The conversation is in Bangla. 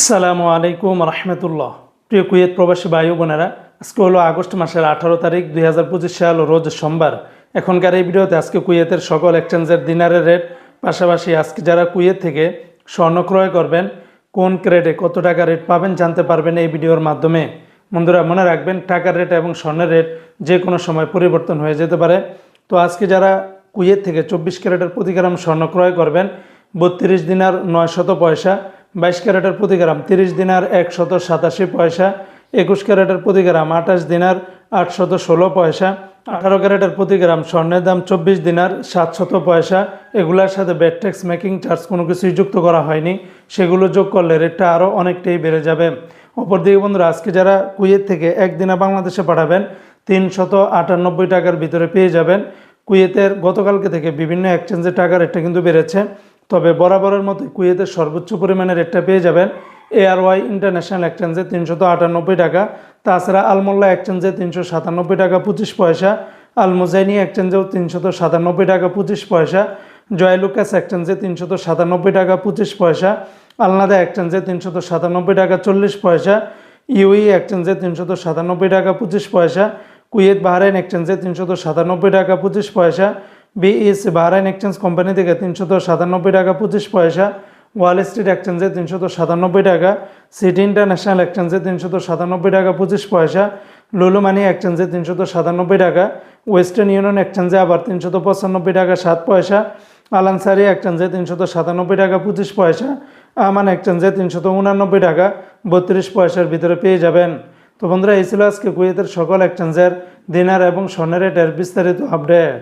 আসসালামু আলাইকুম রহমতুল্লাহ। প্রিয় কুয়েত প্রবাসী ও বোনেরা, আজকে হলো আগস্ট মাসের আঠারো তারিখ দুই হাজার পঁচিশ সাল, রোজ সোমবার। এখনকার এই ভিডিওতে আজকে কুয়েতের সকল এক্সচেঞ্জের দিনারের রেট, পাশাপাশি আজকে যারা কুয়েত থেকে স্বর্ণ ক্রয় করবেন, কোন ক্রেডে কত টাকা রেট পাবেন জানতে পারবেন এই ভিডিওর মাধ্যমে। বন্ধুরা, মনে রাখবেন টাকার রেট এবং স্বর্ণের রেট যে কোনো সময় পরিবর্তন হয়ে যেতে পারে। তো আজকে যারা কুয়েত থেকে চব্বিশ ক্যারেটের প্রতি গ্রাম স্বর্ণ ক্রয় করবেন, বত্রিশ দিনার নয় শত পয়সা বাইশ ক্যারেটের প্রতি গ্রাম, তিরিশ দিনার একশত সাতাশি পয়সা, একুশ ক্যারেটের প্রতি গ্রাম, আঠাশ দিনার আটশত ষোলো পয়সা, আঠারো ক্যারেটের প্রতি গ্রাম, স্বর্ণের দাম চব্বিশ দিনার সাতশত পয়সা। এগুলোর সাথে ব্যাট ট্যাক্স মেকিং চার্জ কোনো কিছুই যুক্ত করা হয়নি। সেগুলো যোগ করলে রেটটা আরও অনেকটাই বেড়ে যাবে। অপরদিকে বন্ধুরা, আজকে যারা কুয়েত থেকে একদিনে বাংলাদেশে পাঠাবেন, তিনশত আটানব্বই টাকার ভিতরে পেয়ে যাবেন। কুয়েতের গতকালকে থেকে বিভিন্ন এক্সচেঞ্জের টাকা রেটটা কিন্তু বেড়েছে। তবে বরাবরের মতো কুয়েতের সর্বোচ্চ পরিমাণে রেটটা পেয়ে যাবেন এআরওয়াই ইন্টারন্যাশনাল এক্সচেঞ্জে তিনশত আটানব্বই টাকা, তাছাড়া আলমোল্লা এক্সচেঞ্জে তিনশো সাতানব্বই টাকা পঁচিশ পয়সা, আলমোজাইনি এক্সচেঞ্জেও তিনশত সাতানব্বই টাকা পঁচিশ পয়সা, জয়লুকাস এক্সচেঞ্জে তিনশত সাতানব্বই টাকা পঁচিশ পয়সা, আলনাদা এক্সচেঞ্জে তিনশত সাতানব্বই টাকা চল্লিশ পয়সা, ইউই এক্সচেঞ্জে তিনশত সাতানব্বই টাকা পঁচিশ পয়সা, কুয়েত বাহরাইন এক্সচেঞ্জে তিনশত সাতানব্বই টাকা পঁচিশ পয়সা বিএস বাহরাইন এক্সচেঞ্জ কোম্পানি থেকে তিনশত সাতানব্বই টাকা, পঁচিশ পয়সা। ওয়াল স্ট্রিট এক্সচেঞ্জে তিনশত সাতানব্বই টাকা। সিটি ইন্টারন্যাশনাল এক্সচেঞ্জে তিনশত সাতানব্বই টাকা, পঁচিশ পয়সা। লুলু মানি এক্সচেঞ্জে তিনশত সাতানব্বই টাকা। ওয়েস্টার্ন ইউনিয়ন এক্সচেঞ্জে আবার তিনশত পঁচানব্বই টাকা, সাত পয়সা। আলানসারি এক্সচেঞ্জে তিনশত সাতানব্বই টাকা, পঁচিশ পয়সা। আমান এক্সচেঞ্জে তিনশত উনানব্বই টাকা, বত্রিশ পয়সার ভিতরে পেয়ে যাবেন। তো বন্ধুরা, এই ছিল আজকে কুয়েতের সকল এক্সচেঞ্জের দিনার এবং স্বর্ণের রেটের বিস্তারিত আপডেট।